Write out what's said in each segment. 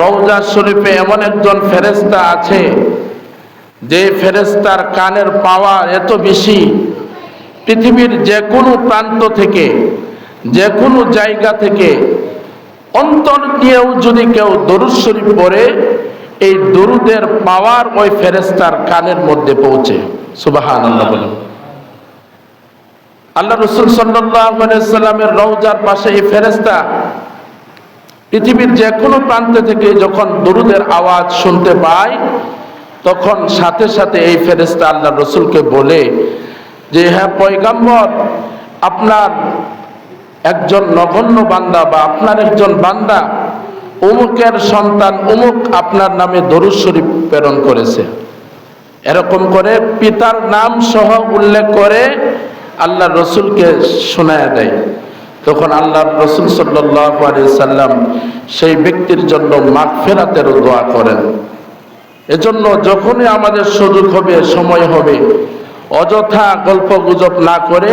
রৌজা শরীফে এমন একজন ফেরেস্তা আছে, যে ফেরেস্তার কানের পাওয়ার এত বেশি, পৃথিবীর যে কোনো প্রান্ত থেকে যে কোনো জায়গা থেকে, অন্তর দিয়েও যদি কেউ দরুদ শরীফ পড়ে, এই দরুদের পাওয়ার ওই ফেরেস্তার কানের মধ্যে পৌঁছে। সুবাহান আল্লাহ বলুন। আল্লাহ রসুল সাল্লাহ সাল্লামের রৌজার পাশে এই ফেরেস্তা পৃথিবীর যে কোনো প্রান্ত থেকে যখন দরুদের আওয়াজ শুনতে পায় তখন সাথে সাথে এই ফেরেস্তা আল্লাহ রসুলকে বলে যে হ্যাঁ পয়গাম্বর, আপনার একজন নগণ্য বান্দা বা আপনার একজন বান্দা, অমুকের সন্তান অমুক আপনার নামে দরুদ শরীফ প্রেরণ করেছে। এরকম করে পিতার নাম সহ উল্লেখ করে আল্লাহ রসুলকে শোনায় দেয়। তখন আল্লাহ রসুল সাল্লাম সেই ব্যক্তির জন্য মাগফেরাতেরও দোয়া করেন। এজন্য যখনই আমাদের সুযোগ হবে, সময় হবে, অযথা গল্প গুজব না করে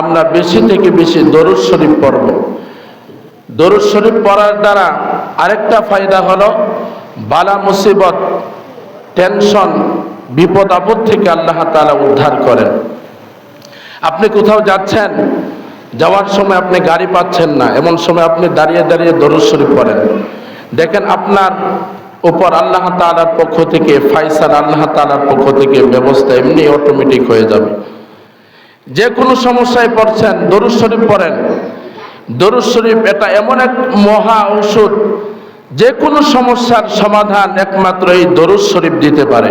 আমরা বেশি থেকে বেশি দরুদ শরীফ পড়ব। দরুদ শরীফ পড়ার দ্বারা আরেকটা ফায়দা হলো, বালা মুসিবত, টেনশন, বিপদ আপদ থেকে আল্লাহ তাআলা উদ্ধার করেন। আপনি কোথাও যাচ্ছেন যাওয়ার সময় আপনি গাড়ি পাচ্ছেন না, এমন সময় আপনি দাঁড়িয়ে দাঁড়িয়ে দরুদ শরীফ পড়েন। দেখেন আপনার উপর আল্লাহ তাআলার পক্ষ থেকে, ফাইসার আল্লাহ তাআলার পক্ষ থেকে ব্যবস্থা এমনি অটোমেটিক হয়ে যাবে। যে কোনো সমস্যায় পড়ছেন, দরুদ শরীফ পড়েন। দরুদ শরীফ এটা এমন এক মহা ঔষধ যে কোনো সমস্যার সমাধান একমাত্র এই দরুদ শরীফ দিতে পারে।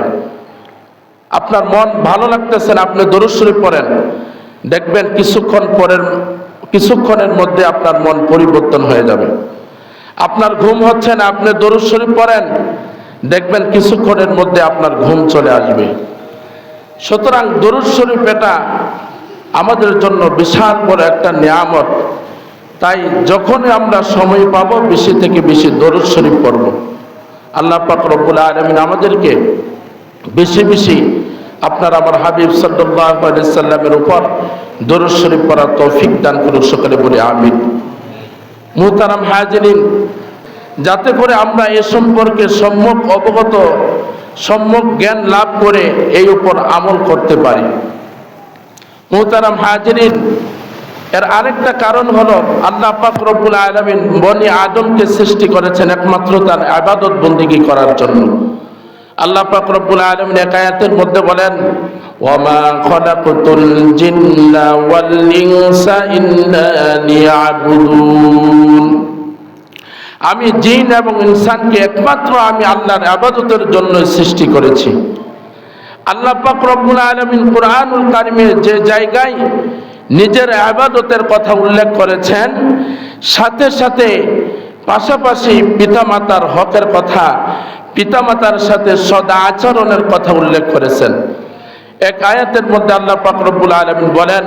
আপনার মন ভালো লাগতেছে না, আপনি দরুদ শরীফ পড়েন। দেখবেন কিছুক্ষণ পরের, কিছুক্ষণের মধ্যে আপনার মন পরিবর্তন হয়ে যাবে। আপনার ঘুম হচ্ছে না, আপনি দরুদ শরীফ পড়েন, দেখবেন কিছুক্ষণের মধ্যে আপনার ঘুম চলে আসবে। সুতরাং দরুদ শরীফ এটা আমাদের জন্য বিশাল বড় একটা নিয়ামত। তাই যখনই আমরা সময় পাব, বেশি থেকে বেশি দরুদ শরীফ পড়ব। আল্লাহ পাক রব্বুল আলমিন আমাদেরকে বেশি বেশি আপনার আমার হাবিব সাল্লামের উপর দরুদ শরীফ পড়ার তৌফিক দান করুক, সকালে বলে আমিন। মুহতারাম হাজিরিন, যাতে করে আমরা এ সম্পর্কে সম্যক অবগত, সম্যক জ্ঞান লাভ করে এই উপর আমল করতে পারি। মুহতারাম হাজিরিন, এর আরেকটা কারণ হলো আল্লাহ পাক আলমিন বনি আদমকে সৃষ্টি করেছেন একমাত্র তার আবাদত বন্দিগি করার জন্য। আল্লাহ পাক রব্বুল আলমিন একায়াতের মধ্যে বলেন, ওয়ামা খলাকতুল জিন্না ওয়াল ইনসা ইল্লা লিয়াবুদুন। আমি জিন এবং ইনসানকে একমাত্র আমি আল্লাহর আবাদতের জন্য সৃষ্টি করেছি। আল্লাহ পাক রব্বুল আলমিন কোরআনুল কারিমে যে জায়গায় নিজের আবাদতের কথা উল্লেখ করেছেন, সাথে সাথে পাশাপাশি পিতামাতার হকের কথা পিতামাতার সাথে সদা আচরণের কথা উল্লেখ করেছেন এক আয়াতের মধ্যে আল্লাহ পাক রব্বুল আলমিন বলেন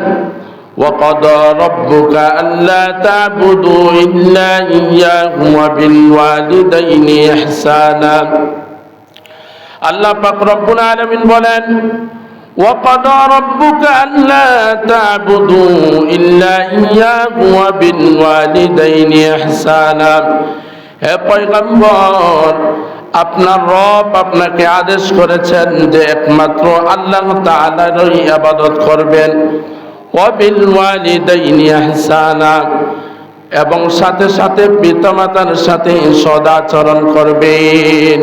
وقضى ربك ألا تعبدوا إلا إياه وبالوالدين إحسانا আল্লাহ পাক রব্বুল আলামিন বলেন وقضى ربك ألا تعبدوا إلا إياه وبالوالدين إحسانا হে পয়গম্বর আপনার রব আপনাকে আদেশ করেছেন যে একমাত্র আল্লাহ তাআলারই আবাদত করবেন। এবং সাথে সাথে পিতামাতার সাথে সদাচরণ করবেন।